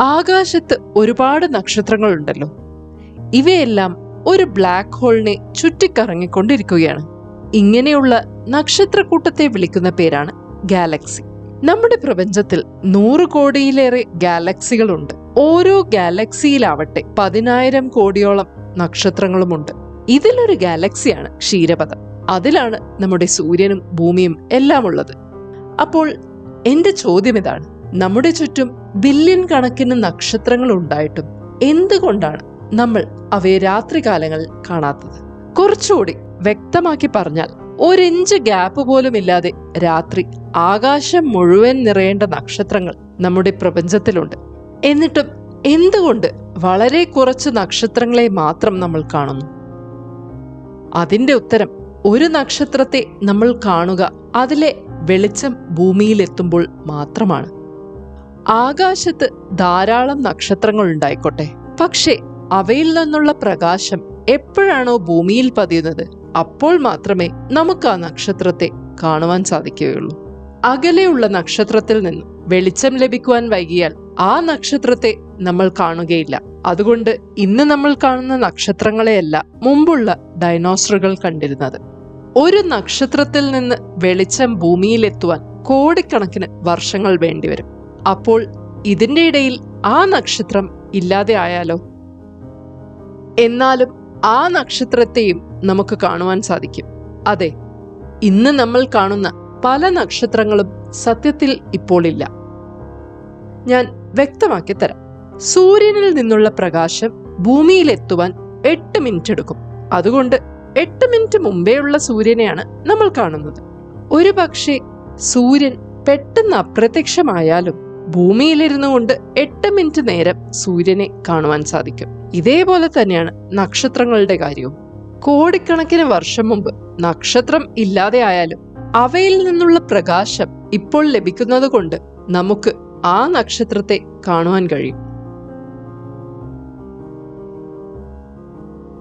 ആകാശത്ത് ഒരുപാട് നക്ഷത്രങ്ങളുണ്ടല്ലോ. ഇവയെല്ലാം ഒരു ബ്ലാക്ക് ഹോളിനെ ചുറ്റിക്കറങ്ങിക്കൊണ്ടിരിക്കുകയാണ്. ഇങ്ങനെയുള്ള നക്ഷത്രക്കൂട്ടത്തെ വിളിക്കുന്ന പേരാണ് ഗാലക്സി നമ്മുടെ പ്രപഞ്ചത്തിൽ നൂറ് കോടിയിലേറെ ഗാലക്സികളുണ്ട് ഓരോ ഗാലക്സിയിലാവട്ടെ പതിനായിരം കോടിയോളം നക്ഷത്രങ്ങളുമുണ്ട്. ഇതിലൊരു ഗാലക്സിയാണ് ക്ഷീരപഥം. അതിലാണ് നമ്മുടെ സൂര്യനും ഭൂമിയും എല്ലാം ഉള്ളത് അപ്പോൾ എന്റെ ചോദ്യം ഇതാണ്. നമ്മുടെ ചുറ്റും ബില്യൺ കണക്കിന് നക്ഷത്രങ്ങൾ ഉണ്ടായിട്ടും എന്തുകൊണ്ടാണ് നമ്മൾ അവയെ രാത്രികാലങ്ങളിൽ കാണാത്തത്? കുറച്ചുകൂടി വ്യക്തമാക്കി പറഞ്ഞാൽ ഒരിഞ്ച് ഗ്യാപ്പ് പോലും ഇല്ലാതെ രാത്രി ആകാശം മുഴുവൻ നിറയേണ്ട നക്ഷത്രങ്ങൾ നമ്മുടെ പ്രപഞ്ചത്തിലുണ്ട്. എന്നിട്ടും എന്തുകൊണ്ട് വളരെ കുറച്ച് നക്ഷത്രങ്ങളെ മാത്രം നമ്മൾ കാണുന്നു? അതിന്റെ ഉത്തരം ഒരു നക്ഷത്രത്തെ നമ്മൾ കാണുക അതിലെ വെളിച്ചം ഭൂമിയിലെത്തുമ്പോൾ മാത്രമാണ്. ആകാശത്ത് ധാരാളം നക്ഷത്രങ്ങൾ ഉണ്ടായിക്കോട്ടെ. പക്ഷേ അവയിൽ നിന്നുള്ള പ്രകാശം എപ്പോഴാണോ ഭൂമിയിൽ പതിയുന്നത് അപ്പോൾ മാത്രമേ നമുക്ക് ആ നക്ഷത്രത്തെ കാണുവാൻ സാധിക്കുകയുള്ളൂ. അകലെയുള്ള നക്ഷത്രത്തിൽ നിന്നും വെളിച്ചം ലഭിക്കുവാൻ വൈകിയാൽ ആ നക്ഷത്രത്തെ നമ്മൾ കാണുകയില്ല. അതുകൊണ്ട് ഇന്ന് നമ്മൾ കാണുന്ന നക്ഷത്രങ്ങളെയല്ല മുമ്പുള്ള ഡൈനോസറുകൾ കണ്ടിരുന്നത്. ഒരു നക്ഷത്രത്തിൽ നിന്ന് വെളിച്ചം ഭൂമിയിലെത്തുവാൻ കോടിക്കണക്കിന് വർഷങ്ങൾ വേണ്ടിവരും. അപ്പോൾ ഇതിന്റെ ഇടയിൽ ആ നക്ഷത്രം ഇല്ലാതെ ആയാലോ? എന്നാലും ആ നക്ഷത്രത്തെയും നമുക്ക് കാണുവാൻ സാധിക്കും. അതെ ഇന്ന് നമ്മൾ കാണുന്ന പല നക്ഷത്രങ്ങളും സത്യത്തിൽ ഇപ്പോൾ ഇല്ല. ഞാൻ വ്യക്തമാക്കി തരാം. സൂര്യനിൽ നിന്നുള്ള പ്രകാശം ഭൂമിയിലെത്തുവാൻ എട്ട് മിനിറ്റ് എടുക്കും. അതുകൊണ്ട് എട്ട് മിനിറ്റ് മുമ്പേയുള്ള സൂര്യനെയാണ് നമ്മൾ കാണുന്നത്. ഒരു പക്ഷേ സൂര്യൻ പെട്ടെന്ന് അപ്രത്യക്ഷമായാലും ഭൂമിയിലിരുന്നു കൊണ്ട് എട്ട് മിനിറ്റ് നേരം സൂര്യനെ കാണുവാൻ സാധിക്കും. ഇതേപോലെ തന്നെയാണ് നക്ഷത്രങ്ങളുടെ കാര്യവും. കോടിക്കണക്കിന് വർഷം മുമ്പ് നക്ഷത്രം ഇല്ലാതെ ആയാലും അവയിൽ നിന്നുള്ള പ്രകാശം ഇപ്പോൾ ലഭിക്കുന്നത് കൊണ്ട് നമുക്ക് ആ നക്ഷത്രത്തെ കാണുവാൻ കഴിയും.